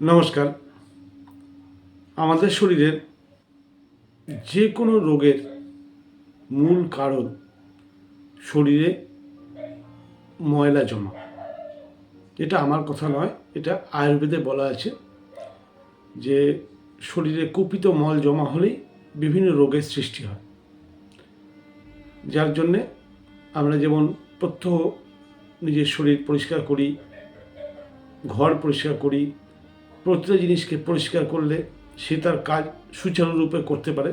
নমস্কার। আমাদের শরীরের যে কোনো রোগের মূল কারণ শরীরে ময়লা জমা। এটা আমার কথা নয়, এটা আয়ুর্বেদে বলা আছে যে শরীরে কুপিত মল জমা হলেই বিভিন্ন রোগের সৃষ্টি হয়। যার জন্যে আমরা যেমন প্রত্যহ নিজের শরীর পরিষ্কার করি, ঘর পরিষ্কার করি প্রতিটা জিনিসকে পরিষ্কার করলে সে তার কাজ সুচারুরূপে করতে পারে।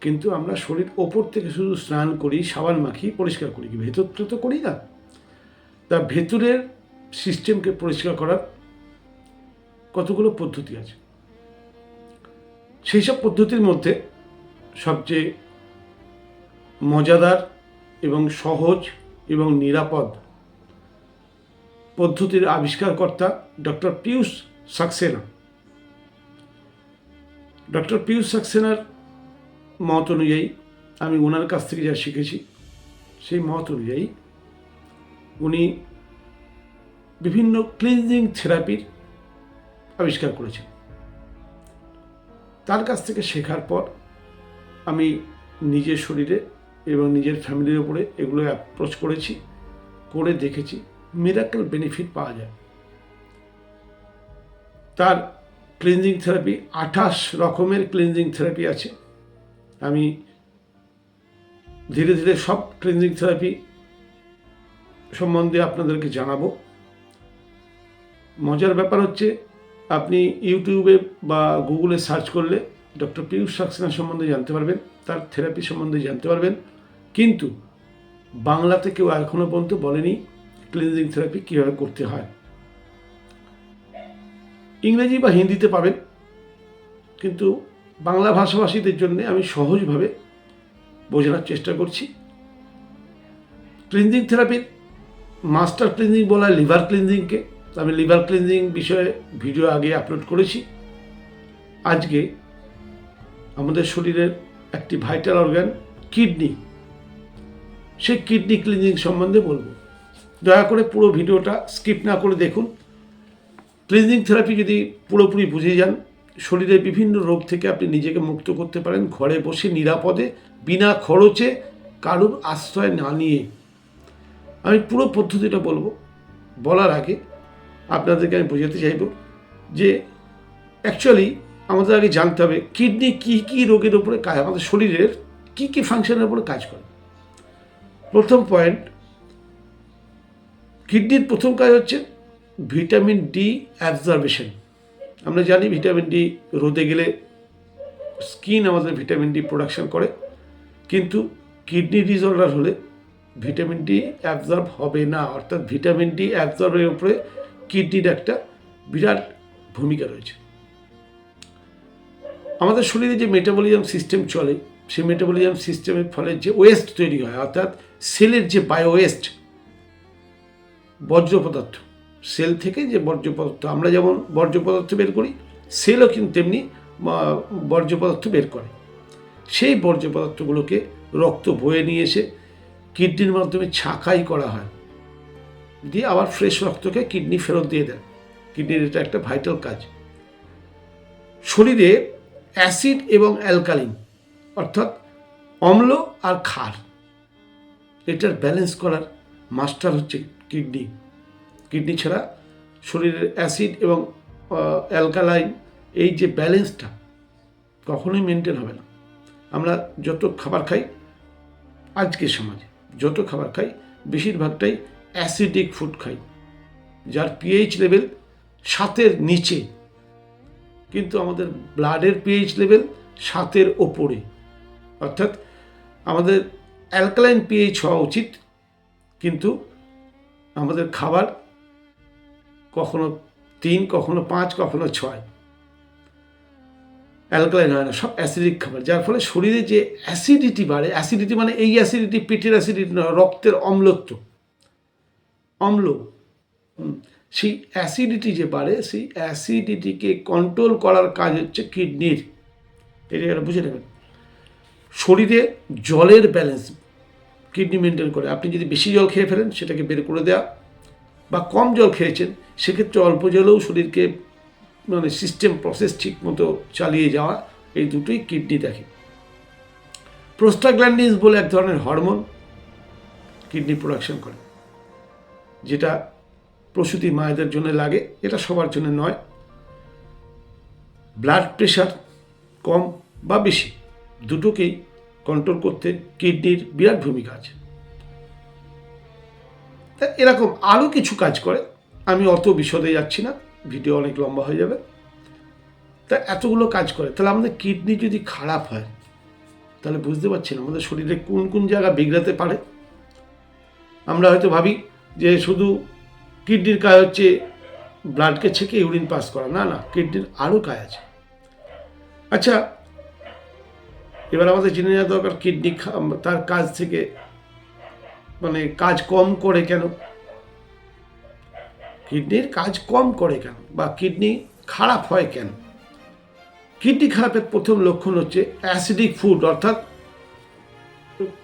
কিন্তু আমরা শরীর ওপর থেকে শুধু স্নান করি, সাবান মাখি পরিষ্কার করি কি? ভেতর তো করি না। তা ভেতরের সিস্টেমকে পরিষ্কার করার কতগুলো পদ্ধতি আছে? সেই সব পদ্ধতির মধ্যে সবচেয়ে মজাদার এবং সহজ এবং নিরাপদ পদ্ধতির আবিষ্কারকর্তা ডক্টর পিয়ুষ সাক্সেনা। ডক্টর পিয়ুষ সাক্সেনার মত অনুযায়ী আমি ওনার কাছ থেকে যা শিখেছি, সেই মত অনুযায়ী উনি বিভিন্ন ক্লিনজিং থেরাপির আবিষ্কার করেছেন। তার কাছ থেকে শেখার পর আমি নিজের শরীরে এবং নিজের ফ্যামিলির উপরে এগুলো অ্যাপ্রোচ করেছি, করে দেখেছি মিরাকেল বেনিফিট পাওয়া যায়। তার ক্লিনজিং থেরাপি আঠাশ রকমের ক্লিনজিং থেরাপি আছে। আমি ধীরে ধীরে সব ক্লিনজিং থেরাপি সম্বন্ধে আপনাদেরকে জানাব। মজার ব্যাপার হচ্ছে, আপনি ইউটিউবে বা গুগলে সার্চ করলে ডক্টর পিয়ুষ সাক্সেনা সম্বন্ধে জানতে পারবেন, তার থেরাপি সম্বন্ধে জানতে পারবেন। কিন্তু বাংলাতে কেউ এখনও পর্যন্ত বলেনি ক্লিনজিং থেরাপি কীভাবে করতে হয়। ইংরেজি বা হিন্দিতে পাবেন। কিন্তু বাংলা ভাষাভাষীদের জন্য আমি সহজভাবে বোঝানোর চেষ্টা করছি। ক্লিনজিং থেরাপির মাস্টার ক্লিনজিং বলা হয় লিভার ক্লিনজিংকে আমি লিভার ক্লিনজিং বিষয়ে ভিডিও আগে আপলোড করেছি। আজকে আমাদের শরীরের একটি ভাইটাল অর্গান কিডনি সেই কিডনি ক্লিনজিং সম্বন্ধে বলব। দয়া করে পুরো ভিডিওটা স্কিপ না করে দেখুন। ক্লিনজিং থেরাপি যদি পুরোপুরি বুঝে যান শরীরের বিভিন্ন রোগ থেকে আপনি নিজেকে মুক্ত করতে পারেন, ঘরে বসে নিরাপদে, বিনা খরচে কারুর আশ্রয় না নিয়ে। আমি পুরো পদ্ধতিটা বলব। বলার আগে আপনাদেরকে আমি বোঝাতে চাইব যে অ্যাকচুয়ালি আমাদের আগে জানতে হবে, কিডনি কী কী রোগের উপরে কাজ, আমাদের শরীরের কী কী ফাংশনের উপরে কাজ করে। প্রথম পয়েন্ট কিডনির প্রথম কাজ হচ্ছে ভিটামিন ডি অ্যাবজর্বেশন আমরা জানি ভিটামিন ডি রোদে গেলে স্কিন আমাদের ভিটামিন ডি প্রোডাকশন করে, কিন্তু কিডনি ডিসঅর্ডার হলে ভিটামিন ডি অ্যাবজর্ব হবে না। অর্থাৎ ভিটামিন ডি অ্যাবজর্বের উপরে কিডনির একটা বিরাট ভূমিকা রয়েছে। আমাদের শরীরে যে মেটাবলিজম সিস্টেম চলে, সেই মেটাবলিজম সিস্টেমের ফলে যে ওয়েস্ট তৈরি হয়, অর্থাৎ সেলের যে বায়ো ওয়েস্ট বর্জ্য পদার্থ সেল থেকে যে বর্জ্য পদার্থ, আমরা যেমন বর্জ্য পদার্থ বের করি, সেলও কিন্তু তেমনি বর্জ্য পদার্থ বের করে। সেই বর্জ্য পদার্থগুলোকে রক্ত বয়ে নিয়ে এসে কিডনির মাধ্যমে ছাঁকাই করা হয়। দিয়ে আবার ফ্রেশ রক্তকে কিডনি ফেরত দিয়ে দেয়। কিডনির এটা একটা ভাইটাল কাজ। শরীরে অ্যাসিড এবং অ্যালকালিন, অর্থাৎ অম্ল আর ক্ষার, এটার ব্যালেন্স করার মাস্টার হচ্ছে কিডনি। কিডনি ছাড়া শরীরের অ্যাসিড এবং অ্যালকালাইন এই যে ব্যালেন্সটা কখনোই মেনটেন হবে না। আমরা যত খাবার খাই আজকের সমাজে যত খাবার খাই বেশিরভাগটাই অ্যাসিডিক ফুড খাই, যার পিএইচ লেভেল সাতের নিচে। কিন্তু আমাদের ব্লাডের পিএইচ লেভেল সাতের ওপরে। অর্থাৎ আমাদের অ্যালকালাইন পিএইচ হওয়া উচিত, কিন্তু আমাদের খাবার কখনো তিন, কখনো পাঁচ, কখনো ছয়। অ্যালকালাইন হয় না, সব অ্যাসিডিক খাবার। যার ফলে শরীরে যে অ্যাসিডিটি বাড়ে, অ্যাসিডিটি মানে এই অ্যাসিডিটি, পেটের অ্যাসিডিটি নয় রক্তের অম্লত্ব। অম্ল সেই অ্যাসিডিটি যে বাড়ে, সেই অ্যাসিডিটিকে কন্ট্রোল করার কাজ হচ্ছে কিডনির। এটা বুঝে নেবেন। শরীরে জলের ব্যালেন্স কিডনি মেনটেন করে। আপনি যদি বেশি জল খেয়ে ফেলেন, সেটাকে বের করে দেওয়া বা কম জল খেয়েছেন সেক্ষেত্রে অল্প জলেও শরীরকে মানে সিস্টেম প্রসেস ঠিক মতো চালিয়ে যাওয়া, এই দুটোই কিডনি দেখে। প্রোস্টাগ্ল্যান্ডিন্স বলে এক ধরনের হরমোন কিডনি প্রোডাকশন করে, যেটা প্রসূতি মায়েদের জন্য লাগে, এটা সবার জন্য নয়। ব্লাড প্রেশার কম বা বেশি, দুটোকেই কন্ট্রোল করতে কিডনির বিরাট ভূমিকা আছে। এরকম আরও কিছু কাজ করে আমি অত বিশদে যাচ্ছি না, ভিডিও অনেক লম্বা হয়ে যাবে। তা এতগুলো কাজ করে, তাহলে আমাদের কিডনি যদি খারাপ হয়, তাহলে বুঝতে পারছি না আমাদের শরীরে কোন কোন জায়গা বিগড়াতে পারে। আমরা হয়তো ভাবি যে শুধু কিডনির কাজ হচ্ছে ব্লাডকে ছেঁকে ইউরিন পাস করা, না না, কিডনির আরও কাজ আছে। আচ্ছা এবার আমাদের জেনে নেওয়া দরকার কিডনি তার কাজ থেকে মানে কাজ কম করে কেন? কিডনির কাজ কম করে কেন? বা কিডনি খারাপ হয় কেন? কিডনি খারাপের প্রথম লক্ষণ হচ্ছে অ্যাসিডিক ফুড অর্থাৎ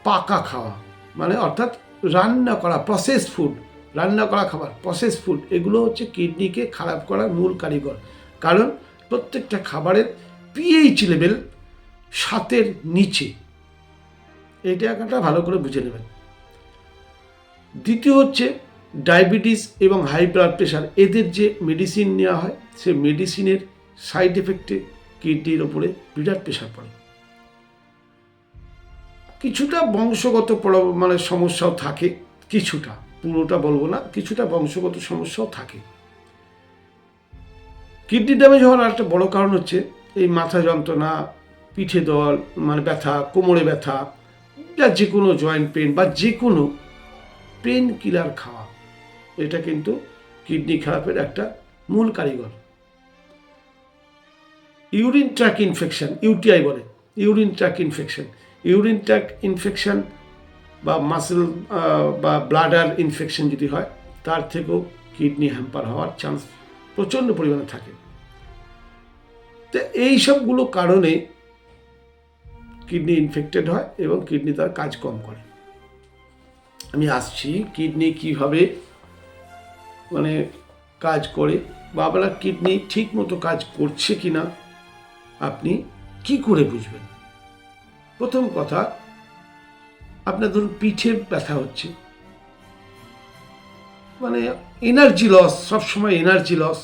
পাকা খাওয়া। মানে অর্থাৎ রান্না করা প্রসেস ফুড রান্না করা খাবার প্রসেস ফুড এগুলো হচ্ছে কিডনিকে খারাপ করার মূল কারিগর। কারণ প্রত্যেকটা খাবারের পিএইচ লেভেল সাতের নিচে। এইটা একটা ভালো করে বুঝে নেবেন। দ্বিতীয় হচ্ছে ডায়াবেটিস এবং হাই ব্লাড প্রেশার এদের যে মেডিসিন নেওয়া হয়, সে মেডিসিনের সাইড এফেক্টে কিডনির ওপরে বিরাট প্রেশার পড়ে। কিছুটা বংশগত মানে সমস্যাও থাকে, কিছুটা, পুরোটা বলব না, কিছুটা বংশগত সমস্যাও থাকে। কিডনি ড্যামেজ হওয়ার একটা বড় কারণ হচ্ছে, এই মাথা যন্ত্রণা, পিঠে দল মানে ব্যথা, কোমরে ব্যথা বা যে কোনো জয়েন্ট পেন বা যে কোনো পেন কিলার খাওয়া। এটা কিন্তু কিডনি খারাপের একটা মূল কারিগর। ইউরিন ট্র্যাক ইনফেকশন, ইউটিআই বলে, urine tract infection. Urine tract infection বা মাসেল বা ব্লাডার ইনফেকশন যদি হয়, তার থেকেও কিডনি হ্যাম্পার হওয়ার চান্স প্রচণ্ড পরিমাণে থাকে। তো এই সবগুলো কারণে কিডনি ইনফেক্টেড হয় এবং কিডনি তার কাজ কম করে। আমি আসছি কিডনি কীভাবে মানে কাজ করে বা আপনার কিডনি ঠিক মতো কাজ করছে কি না আপনি কি করে বুঝবেন? প্রথম কথা, আপনার ধরুন পিঠে ব্যথা হচ্ছে। মানে এনার্জি লস সবসময় এনার্জি লস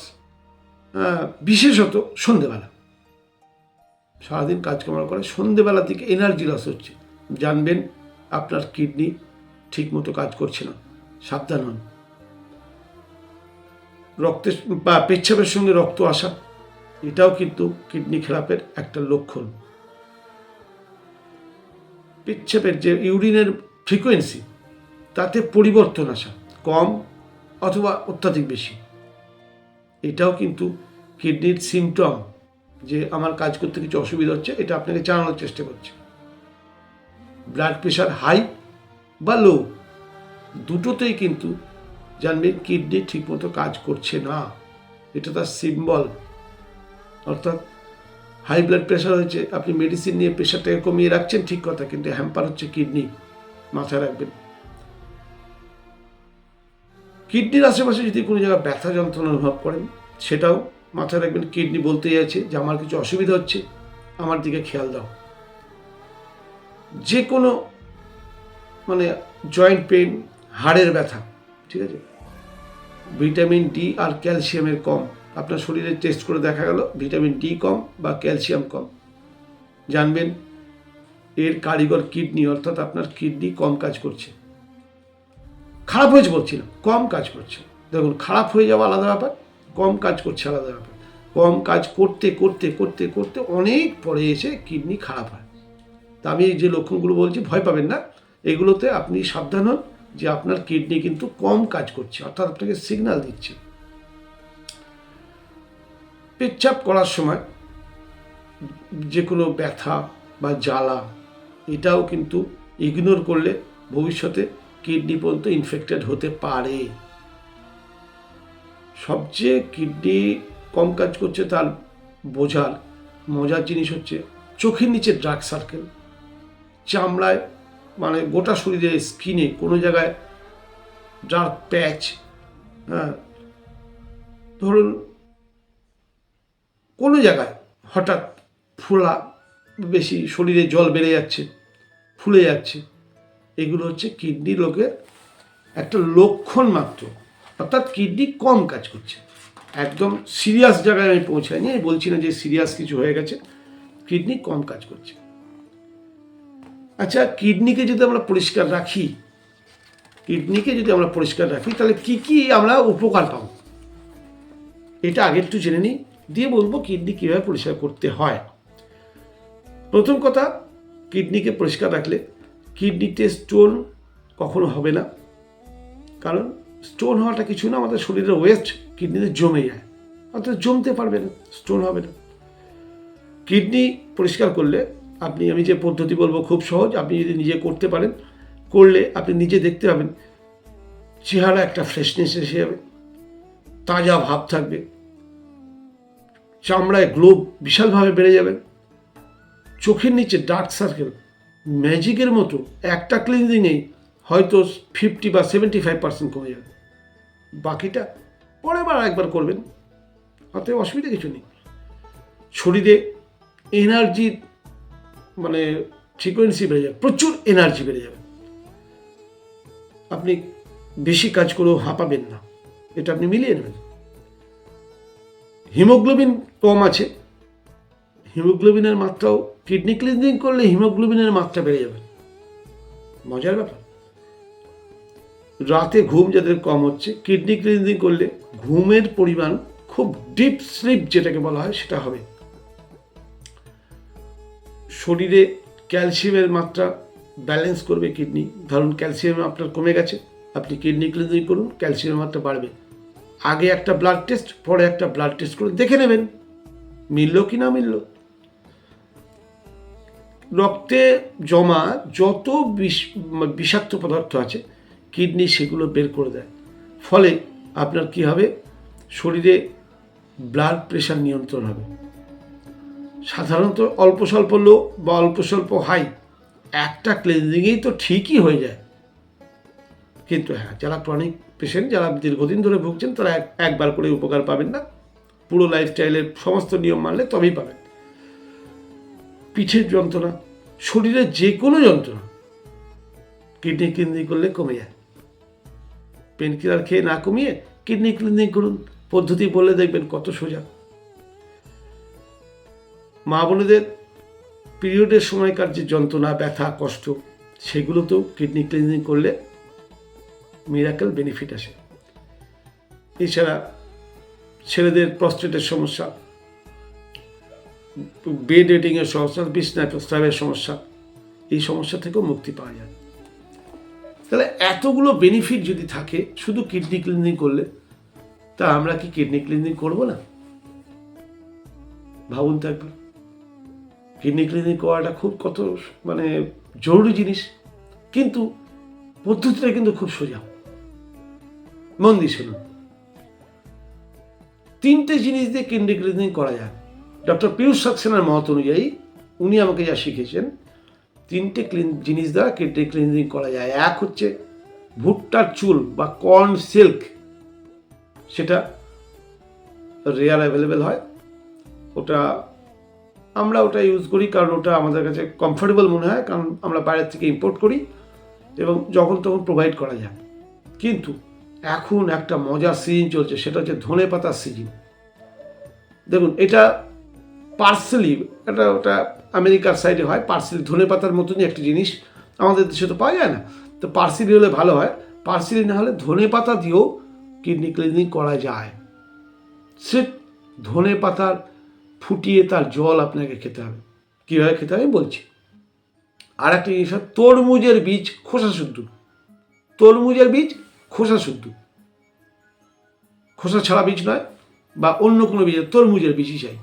বিশেষত সন্ধেবেলা। সারাদিন কাজকর্ম করে সন্ধেবেলার থেকে এনার্জি লস হচ্ছে। জানবেন আপনার কিডনি ঠিক মতো কাজ করছে না। সাবধান হন। রক্তের বা পেচ্ছাপের সঙ্গে রক্ত আসা, এটাও কিন্তু কিডনি খারাপের একটা লক্ষণ। পেচ্ছাপের যে ইউরিনের ফ্রিকোয়েন্সি তাতে পরিবর্তন আসা, কম অথবা অত্যাধিক বেশি। এটাও কিন্তু কিডনির সিমটম যে আমার কাজ করতে কিছু অসুবিধা হচ্ছে, এটা আপনাকে জানানোর চেষ্টা করছে। ব্লাড প্রেশার হাই বা লো দুটোতেই কিন্তু জানবেন কিডনি ঠিকমতো কাজ করছে না। এটা তার সিম্বল অর্থাৎ হাই ব্লাড প্রেশার হয়েছে, আপনি মেডিসিন নিয়ে প্রেশারটাকে কমিয়ে রাখছেন ঠিক কথা, কিন্তু হ্যাম্পার হচ্ছে কিডনি, মাথায় রাখবেন। কিডনির আশেপাশে যদি কোনো জায়গায় ব্যথা যন্ত্রণা অনুভব করেন, সেটাও মাথায় রাখবেন। কিডনি বলতেই আছে যে, আমার কিছু অসুবিধা হচ্ছে, আমার দিকে খেয়াল দাও। যে কোনো মানে জয়েন্ট পেন হাড়ের ব্যথা, ঠিক আছে? ভিটামিন ডি আর ক্যালসিয়ামের কম। আপনার শরীরে টেস্ট করে দেখা গেল, ভিটামিন ডি কম বা ক্যালসিয়াম কম। জানবেন, এর কারিগর কিডনি, অর্থাৎ আপনার কিডনি কম কাজ করছে। খারাপ হয়েছে বলছি কম কাজ করছে। দেখুন, খারাপ হয়ে যাওয়া আলাদা ব্যাপার, কম কাজ করছে আলাদা ব্যাপার। কম কাজ করতে করতে করতে করতে অনেক পরে এসে কিডনি খারাপ হয়। তা আমি এই যে লক্ষণগুলো বলছি, ভয় পাবেন না। এগুলোতে আপনি সাবধান হন। যে আপনার কিডনি কিন্তু কম কাজ করছে, অর্থাৎ আপনাকে সিগন্যাল দিচ্ছে। পেচ্ছাপ করার সময় যে কোনো ব্যথা বা জ্বালা, এটাও কিন্তু ইগনোর করলে ভবিষ্যতে কিডনি পর্যন্ত ইনফেক্টেড হতে পারে। সবচেয়ে কিডনি কম কাজ করছে তার বোঝার মজার জিনিস হচ্ছে, চোখের নিচে ডার্ক সার্কেল চামড়ায় মানে গোটা শরীরে স্কিনে কোনো জায়গায় ডার্ক প্যাচ হ্যাঁ ধরুন কোনো জায়গায় হঠাৎ ফোলা বেশি শরীরে জল বেড়ে যাচ্ছে, ফুলে যাচ্ছে, এগুলো হচ্ছে কিডনি রোগের একটা লক্ষণ মাত্র। অর্থাৎ কিডনি কম কাজ করছে। একদম সিরিয়াস জায়গায় আমি পৌঁছাইনি, আমি বলছি না যে সিরিয়াস কিছু হয়ে গেছে কিডনি কম কাজ করছে। আচ্ছা কিডনিকে যদি আমরা পরিষ্কার রাখি, কিডনিকে যদি আমরা পরিষ্কার রাখি, তাহলে কি কি আমরা উপকার পাবো? এটা আগে একটু জেনে নিই। দিয়ে বলব কিডনি কীভাবে পরিষ্কার করতে হয়। প্রথম কথা, কিডনিকে পরিষ্কার রাখলে কিডনিতে স্টোন কখনো হবে না। কারণ স্টোন হওয়াটা কিছু না, আমাদের শরীরের ওয়েস্ট কিডনিতে জমে যায়। অর্থাৎ জমতে পারবে না, স্টোন হবে না। কিডনি পরিষ্কার করলে আপনি, আমি যে পদ্ধতি বলব খুব সহজ, আপনি যদি নিজে করতে পারেন, করলে আপনি নিজে দেখতে পাবেন, চেহারা একটা ফ্রেশনেস এসে যাবে, তাজা ভাব থাকবে, চামড়ায় গ্লো বিশালভাবে বেড়ে যাবে, চোখের নিচে ডার্ক সার্কেল ম্যাজিকের মতো একটা ক্লিনজিংয়েই হয়তো ফিফটি বা সেভেন্টি ফাইভ পার্সেন্ট কমে যাবে। বাকিটা পরের বার একবার করবেন, অতএব অসুবিধা কিছু নেই। শরীরে এনার্জির মানে ফ্রিকোয়েন্সি বেড়ে যাবে, প্রচুর এনার্জি বেড়ে যাবে। আপনি বেশি কাজ করেও হাঁপাবেন না, এটা আপনি মিলিয়ে নেবেন। হিমোগ্লোবিন কম আছে, হিমোগ্লোবিনের মাত্রাও কিডনি ক্লিনজিং করলে হিমোগ্লোবিনের মাত্রা বেড়ে যাবে। মজার ব্যাপার। রাতে ঘুম যাদের কম হচ্ছে কিডনি ক্লিনজিং করলে ঘুমের পরিমাণ খুব ডিপ স্লিপ যেটাকে বলা হয়, সেটা হবে। শরীরে ক্যালসিয়ামের মাত্রা ব্যালেন্স করবে কিডনি ধরুন ক্যালসিয়াম আপনার কমে গেছে, আপনি কিডনি ক্লিনজিং করুন, ক্যালসিয়ামের মাত্রা বাড়বে। আগে একটা ব্লাড টেস্ট পরে একটা ব্লাড টেস্ট করে দেখে নেবেন, মিলল কি না মিলল। রক্তে জমা যত বিষ, বিষাক্ত পদার্থ আছে কিডনি সেগুলো বের করে দেয়। ফলে আপনার কি হবে? শরীরে ব্লাড প্রেশার নিয়ন্ত্রণ হবে। সাধারণত অল্প স্বল্প লো বা অল্প স্বল্প হাই একটা ক্লিনজিংয়েই তো ঠিকই হয়ে যায়। কিন্তু হ্যাঁ যারা ক্রনিক পেশেন্ট যারা দীর্ঘদিন ধরে ভুগছেন, তারা এক- একবার করে উপকার পাবেন না। পুরো লাইফস্টাইলের সমস্ত নিয়ম মানলে তবেই পাবেন। পিঠের যন্ত্রণা, শরীরের যে কোনো যন্ত্রণা কিডনি ক্লিনজিং করলে কমে যায়। পেন কিলার খেয়ে না কমিয়ে কিডনি ক্লিনজিং করুন। পদ্ধতি বললে দেখবেন কত সোজা। মা বোনেদের পিরিয়ডের সময়কার যে যন্ত্রণা, ব্যথা, কষ্ট, সেগুলোতেও কিডনি ক্লিনজিং করলে মিরাকেল বেনিফিট আসে। এছাড়া ছেলেদের প্রস্টেটের সমস্যা বেড রেটিংয়ের সমস্যা, বিছনায় প্রস্রাবের সমস্যা, এই সমস্যা থেকেও মুক্তি পাওয়া যায়। তাহলে এতগুলো বেনিফিট যদি থাকে শুধু কিডনি ক্লিনিং করলে, তা আমরা কি কিডনি ক্লিনিং করব না? ভাবুন একবার। কিডনি ক্লিনিং করাটা খুব কত মানে জরুরি জিনিস। কিন্তু পদ্ধতিটা কিন্তু খুব সোজা। মন দিয়ে শুনুন। তিনটে জিনিস দিয়ে কিডনি ক্লিনিং করা যায়। ডক্টর পিয়ুষ সাক্সেনার মত অনুযায়ী উনি আমাকে যা শিখেছেন তিনটে ক্লিন জিনিস দ্বারা কিডনি ক্লিনিং করা যায়। এক হচ্ছে ভুট্টার চুল বা কর্ন সিল্ক, সেটা রেয়ার অ্যাভেলেবেল হয়। ওটা আমরা ওটা ইউজ করি কারণ ওটা আমাদের কাছে কমফোর্টেবল মনে হয়, কারণ আমরা বাইরের থেকে ইম্পোর্ট করি এবং যখন তখন প্রোভাইড করা যায়। কিন্তু এখন একটা মজার সিজন চলছে, সেটা হচ্ছে ধনে পাতার সিজন দেখুন, এটা পার্সেলি এটা ওটা আমেরিকার সাইডে হয় পার্সেলি ধনে পাতার মতনই একটি জিনিস, আমাদের দেশে তো পাওয়া যায় না। তো পার্সেলি হলে ভালো হয় পার্সেলি না হলে ধনে পাতা দিয়েও কিডনি ক্লিনিং করা যায়। সে ধনে পাতার ফুটিয়ে তার জল আপনাকে খেতে হবে। কীভাবে খেতে হবে? বলছি। আর একটা জিনিস তরমুজের বীজ খোসা শুদ্ধ। তরমুজের বীজ খোসা শুদ্ধ। খোসা ছাড়া বীজ নয়, বা অন্য কোনো বীজ তরমুজের বীজই চাই।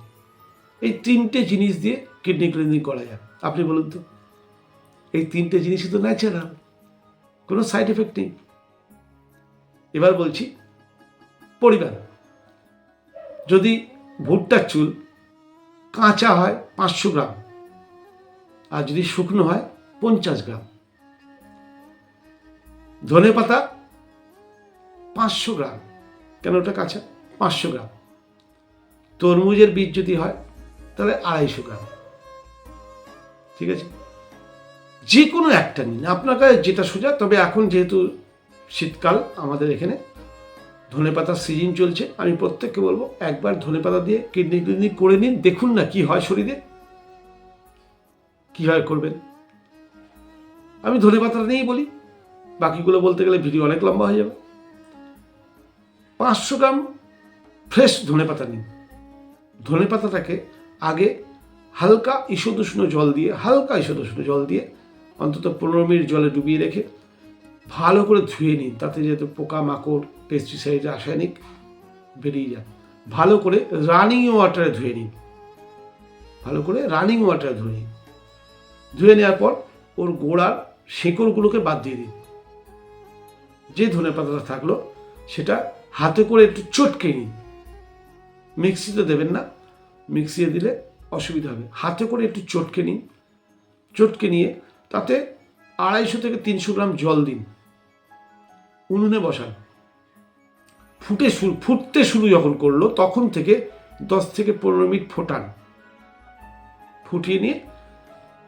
এই তিনটে জিনিস দিয়ে কিডনি ক্লিনিং করা যায়। আপনি বলুন তো, এই তিনটে জিনিসই তো ন্যাচারাল কোনো সাইড এফেক্ট নেই। এবার বলছি, পরিবার। যদি ভুট্টার চুল কাঁচা হয় পাঁচশো গ্রাম। আর যদি শুকনো হয় পঞ্চাশ গ্রাম। ধনে পাতা পাঁচশো গ্রাম। কেন ওটা কাঁচা? পাঁচশো গ্রাম। তরমুজের বীজ যদি হয়, তাহলে আড়াইশো গ্রাম। ঠিক আছে? যে কোনো একটা নিন। আপনার কাছে যেটা সোজা, তবে এখন যেহেতু শীতকাল আমাদের এখানে ধনেপাতার সিজন চলছে, আমি প্রত্যেককে বলব একবার ধনেপাতা দিয়ে কিডনি কিডনি করে নিন, দেখুন না কি হয় শরীরে। কীভাবে করবেন? আমি ধনেপাতাটা নিয়েই বলি, বাকিগুলো বলতে গেলে ভিডিও অনেক লম্বা হয়ে যাবে। পাঁচশো গ্রাম ফ্রেশ ধনেপাতা নিন। ধনেপাতাটাকে আগে হালকা ঈষদুষ্ণ জল দিয়ে, হালকা ঈষদুষ্ণ জল দিয়ে অন্তত পনেরো মিনিট জলে ডুবিয়ে রেখে ভালো করে ধুয়ে নিন, তাতে যেহেতু পোকা মাকড় পেস্টিসাইড রাসায়নিক বেরিয়ে যায়। ভালো করে রানিং ওয়াটারে ধুয়ে নিন। ভালো করে রানিং ওয়াটারে ধুয়ে নিন। ধুয়ে নেওয়ার পর ওর গোড়ার শেকড়গুলোকে বাদ দিয়ে দিন। যে ধনে পাতাটা থাকল, সেটা হাতে করে একটু চটকে নিন। মিক্সিতে দেবেন না, মিক্সিতে দিলে অসুবিধা হবে। হাতে করে একটু চটকে নিন। চটকে নিয়ে তাতে আড়াইশো থেকে তিনশো গ্রাম জল দিন। উনুনে বসান। ফুটে শুরু ফুটতে শুরু যখন করল, তখন থেকে দশ থেকে পনেরো মিনিট ফোটান। ফুটিয়ে নিয়ে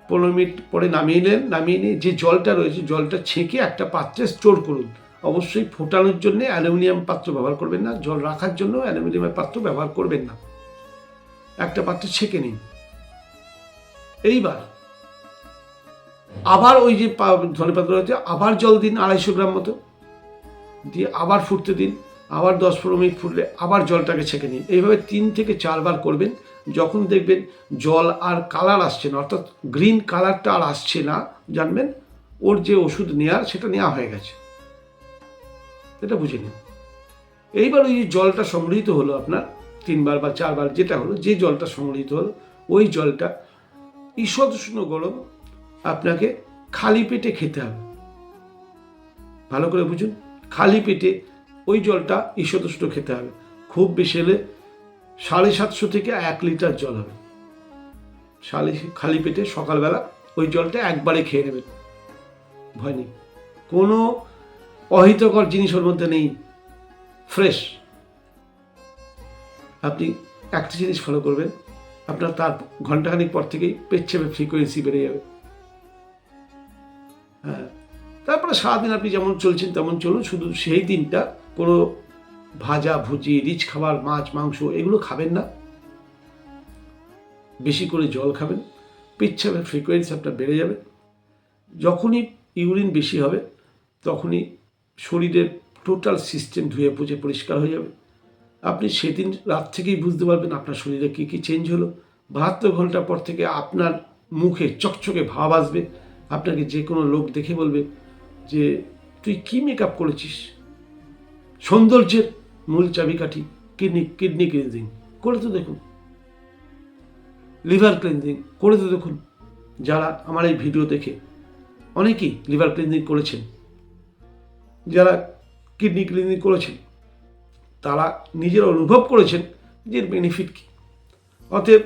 পনেরো মিনিট পরে নামিয়ে নেন, নামিয়ে নিয়ে যে জলটা রয়েছে, জলটা ছেঁকে একটা পাত্রে স্টোর করুন। অবশ্যই ফোটানোর জন্য অ্যালুমিনিয়াম পাত্র ব্যবহার করবেন না, জল রাখার জন্য অ্যালুমিনিয়ামের পাত্র ব্যবহার করবেন না। একটা পাত্রে ছেঁকে নিন। এইবার আবার ওই যে ধনে পাতা রয়েছে, আবার জল দিন আড়াইশো গ্রাম মতো। দিয়ে আবার ফুটতে দিন, আবার দশ পনেরো মিনিট ফুটলে আবার জলটাকে ছেঁকে নিন। এইভাবে তিন থেকে চারবার করবেন, যখন দেখবেন জল আর কালার আসছে না, অর্থাৎ গ্রিন কালারটা আর আসছে না, জানবেন, ওর যে ওষুধ নেওয়ার সেটা নেওয়া হয়ে গেছে। এটা বুঝে নিন। এইবার ওই যে জলটা সংগৃহীত হলো আপনার, তিনবার বা চারবার যেটা হলো, যে জলটা সংগৃহীত হলো, ওই জলটা উষ্ণ গরম আপনাকে খালি পেটে খেতে হবে। ভালো করে বুঝুন। খালি পেটে ওই জলটা ঈষদ খেতে হবে। খুব বেশি হলে সাড়ে সাতশো থেকে এক লিটার জল হবে। সাড়ে খালি পেটে সকালবেলা ওই জলটা একবারে খেয়ে নেবেন। ভয় নেই। কোনো অহিতকর জিনিস ওর মধ্যে নেই। ফ্রেশ। আপনি একটা জিনিস ফলো করবেন। আপনার তার ঘন্টাখানিক পর থেকেই পেচ্ছাপে ফ্রিকোয়েন্সি বেড়ে যাবে। হ্যাঁ। তারপরে সারাদিন আপনি যেমন চলছেন তেমন চলুন, শুধু সেই দিনটা, কোনো ভাজা, ভুজি, রিচ খাবার, মাছ, মাংস, এগুলো খাবেন না। বেশি করে জল খাবেন। পেচ্ছাপের ফ্রিকোয়েন্সি আপনার বেড়ে যাবে। যখনই ইউরিন বেশি হবে, তখনই শরীরের টোটাল সিস্টেম ধুয়ে পুজে পরিষ্কার হয়ে যাবে। আপনি সেদিন রাত থেকেই বুঝতে পারবেন আপনার শরীরে কী কী চেঞ্জ হলো। বাহাত্তর ঘণ্টা পর থেকে আপনার মুখে চকচকে ভাব আসবে। আপনাকে যে কোনো লোক দেখে বলবে যে তুই কি মেকআপ করেছিস? সৌন্দর্যের মূল চাবিকাঠি কিডনি কিডনি ক্লিনজিং করে তো দেখুন। লিভার ক্লিনজিং করে তো দেখুন। যারা আমার এই ভিডিও দেখে, অনেকেই লিভার ক্লিনজিং করেছেন। যারা কিডনি ক্লিনিং করেছেন, তারা নিজেরা অনুভব করেছেন যে বেনিফিট কী। অতএব,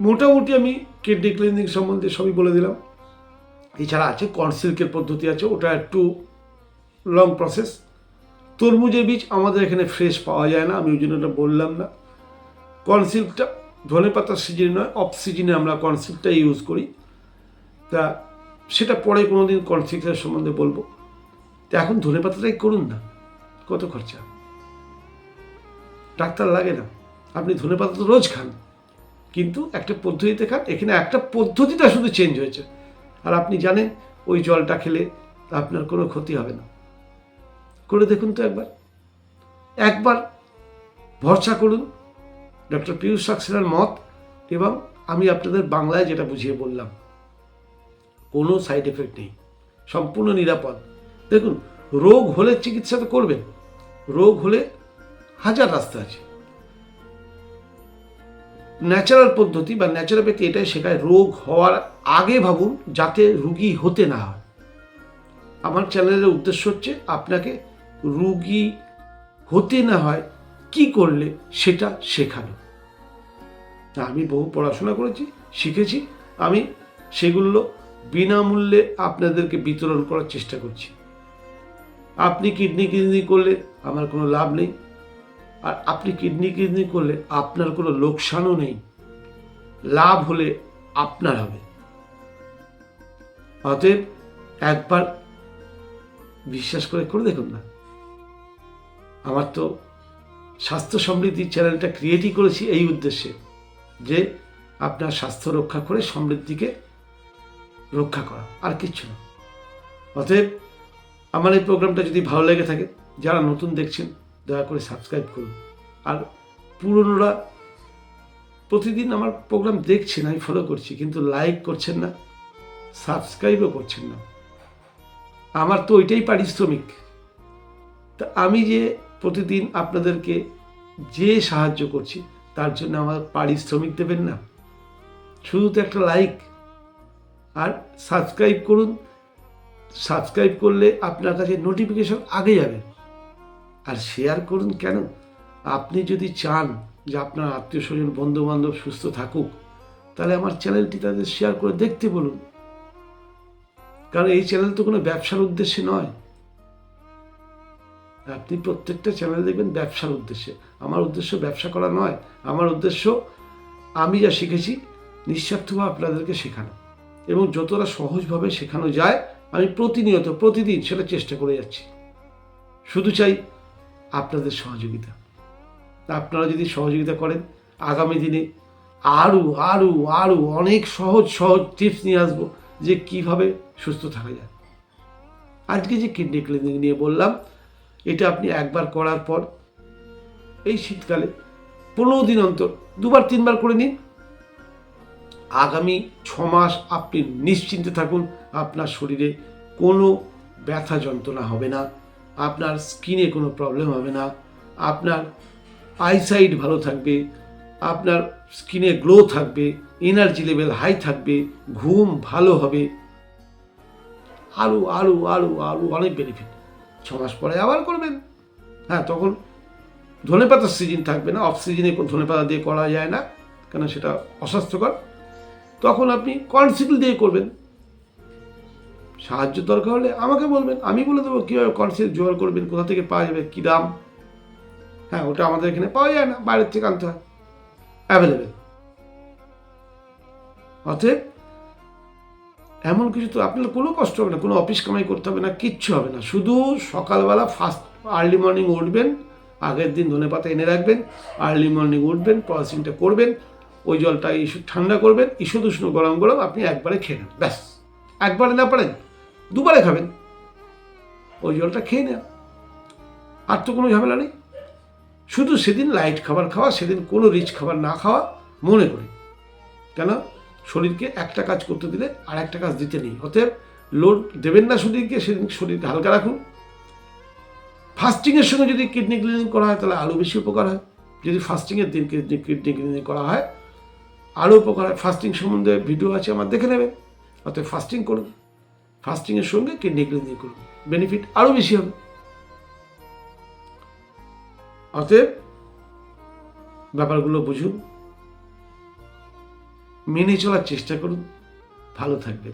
মোটামুটি আমি কিডনি ক্লিনিং সম্বন্ধে সবই বলে দিলাম। এছাড়া আছে কনসিল্কের পদ্ধতি আছে, ওটা একটু লং প্রসেস তরমুজের বীজ আমাদের এখানে ফ্রেশ পাওয়া যায় না, আমি ওই জন্য ওটা বললাম না। কনসিল্কটা ধনে পাতার সিজনে নয় অফ সিজনে আমরা কনসিল্কটা ইউজ করি। তা সেটা পরে কোনো দিন কনসিল্কের সম্বন্ধে বলব। তো এখন ধনে পাতাটাই করুন না, কত খরচা? ডাক্তার লাগে না, আপনি ধনে পাতা তো রোজ খান, কিন্তু একটা পদ্ধতিতে খান, এখানে একটা পদ্ধতিটা শুধু চেঞ্জ হয়েছে। আর আপনি জানেন ওই জলটা খেলে আপনার কোনো ক্ষতি হবে না। করে দেখুন তো একবার। একবার ভরসা করুন, ডক্টর পিয়ুষ সাক্সেনার মত, এবং আমি আপনাদের বাংলায় যেটা বুঝিয়ে বললাম, কোনো সাইড এফেক্ট নেই, সম্পূর্ণ নিরাপদ। দেখুন, রোগ হলে চিকিৎসা তো করবেন, রোগ হলে হাজার রাস্তা আছে। ন্যাচারাল পদ্ধতি বা ন্যাচারোপ্যাথি এটাই শেখায় রোগ হওয়ার আগে ভাবুন যাতে রুগী হতে না হয়। আমার চ্যানেলের উদ্দেশ্য হচ্ছে আপনাকে রুগী হতে না হয় কি করলে সেটা শেখানো। আমি বহু পড়াশোনা করেছি, শিখেছি, আমি সেগুলো বিনামূল্যে আপনাদেরকে বিতরণ করার চেষ্টা করছি। আপনি কিডনি কিডনি করলে আমার কোনো লাভ নেই। আর আপনি কিডনি কিডনি করলে আপনার কোনো লোকসানও নেই। লাভ হলে আপনার হবে। অতএব একবার বিশ্বাস করে করে দেখুন না। আমার তো স্বাস্থ্য সমৃদ্ধি চ্যানেলটা ক্রিয়েটই করেছি এই উদ্দেশ্যে, যে আপনার স্বাস্থ্য রক্ষা করে সমৃদ্ধিকে রক্ষা করা, আর কিচ্ছু না। অতএব আমার এই প্রোগ্রামটা যদি ভালো লেগে থাকে, যারা নতুন দেখছেন দয়া করে সাবস্ক্রাইব করুন। আর পুরনোরা প্রতিদিন আমার প্রোগ্রাম দেখছেন, আমি ফলো করছি, কিন্তু লাইক করছেন না সাবস্ক্রাইবও করছেন না। আমার তো ওইটাই পারিশ্রমিক। তা আমি যে প্রতিদিন আপনাদেরকে যে সাহায্য করছি, তার জন্য আমার পারিশ্রমিক দেবেন না। শুধু তো একটা লাইক আর সাবস্ক্রাইব করুন। সাবস্ক্রাইব করলে আপনার কাছে নোটিফিকেশন আগে যাবে। আর শেয়ার করুন কেন? আপনি যদি চান যে আপনার আত্মীয় স্বজন বন্ধু বান্ধব সুস্থ থাকুক, তাহলে আমার চ্যানেলটি তাদের শেয়ার করে দেখতে বলুন। কারণ এই চ্যানেল তো কোনো ব্যবসার উদ্দেশ্যে নয়। আপনি প্রত্যেকটা চ্যানেল দেখবেন ব্যবসার উদ্দেশ্যে। আমার উদ্দেশ্য ব্যবসা করা নয়। আমার উদ্দেশ্য, আমি যা শিখেছি, নিঃস্বার্থভাবে আপনাদেরকে শেখানো। এবং যতটা সহজভাবে শেখানো যায়, আমি প্রতিনিয়ত, প্রতিদিন সেটা চেষ্টা করে যাচ্ছি। শুধু চাই আপনাদের সহযোগিতা। তা আপনারা যদি সহযোগিতা করেন, আগামী দিনে আরও আরও আরও অনেক সহজ সহজ টিপস নিয়ে আসব যে কীভাবে সুস্থ থাকা যায়। আজকে যে কিডনি ক্লিনিক নিয়ে বললাম, এটা আপনি একবার করার পর এই শীতকালে পনেরো দিন অন্তর দুবার, তিনবার করে নিন। আগামী ছ মাস আপনি নিশ্চিন্তে থাকুন, আপনার শরীরে কোনো ব্যথা যন্ত্রণা হবে না। আপনার স্কিনে কোনো প্রবলেম হবে না, আপনার আইসাইট ভালো থাকবে, আপনার স্কিনে গ্লো থাকবে এনার্জি লেভেল হাই থাকবে, ঘুম ভালো হবে। আরও আরও আরও আরও অনেক বেনিফিট ছ মাস পরে আবার করবেন। হ্যাঁ তখন ধনে পাতার সিজন থাকবে না অফ সিজনে ধনে পাতা দিয়ে করা যায় না, কেন সেটা অস্বাস্থ্যকর। তখন আপনি কনসিডল দিয়ে করবেন। সাহায্য দরকার হলে আমাকে বলবেন, আমি বলে দেবো কীভাবে কনসিডল জোগাড় করবেন, কোথা থেকে পাওয়া যাবে, কী দাম। হ্যাঁ ওটা আমাদের এখানে পাওয়া যায় না, বাইরের থেকে আনতে হয়। অ্যাভেলেবেল অতএব, এমন কিছু তো আপনার কোনো কষ্ট হবে না, কোনো অফিস কামাই করতে হবে না, কিচ্ছু হবে না। শুধু সকালবেলা ফার্স্ট আর্লি মর্নিং উঠবেন, আগের দিন ধনে পাতা এনে রাখবেন আর্লি মর্নিং উঠবেন প্রসেসিংটা করবেন, ওই জলটা ইস্যু ঠান্ডা করবেন ঈষদ উষ্ণ গরম গরম আপনি একবারে খেয়ে নেন ব্যাস। একবারে না পারেন। দুবারে খাবেন। ওই জলটা খেয়ে নেন। আর তো কোনো ঝামেলা নেই। শুধু সেদিন লাইট খাবার খাওয়া, সেদিন কোনো রিচ খাবার না খাওয়া মনে করি। কেন? শরীরকে একটা কাজ করতে দিলে আর একটা কাজ দিতে নেই। অতএব লোড দেবেন না শরীরকে, সেদিন শরীরকে হালকা রাখুন। ফাস্টিংয়ের সঙ্গে যদি কিডনি ক্লিনিং করা হয়, তাহলে আরও বেশি উপকার হয়। যদি ফাস্টিংয়ের দিন কিডনি কিডনি ক্লিনিং করা হয়, আরও উপকার হয়। ফাস্টিং সম্বন্ধে ভিডিও আছে, আমার দেখে নেবেন। অতএব ফাস্টিং করুন। ফাস্টিংয়ের সঙ্গে কিডনি ক্লিনিং করুন। বেনিফিট আরও বেশি হবে। অতএব, ব্যাপারগুলো বুঝুন। মেনে চলার চেষ্টা করুন। ভালো থাকবেন।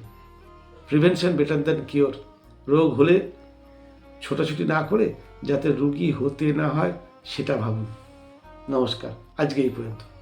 প্রিভেনশন বেটার দ্যান কিওর রোগ হলে ছোটাছুটি না করে যাতে রুগী হতে না হয়, সেটা ভাবুন। নমস্কার। আজকে এই পর্যন্ত।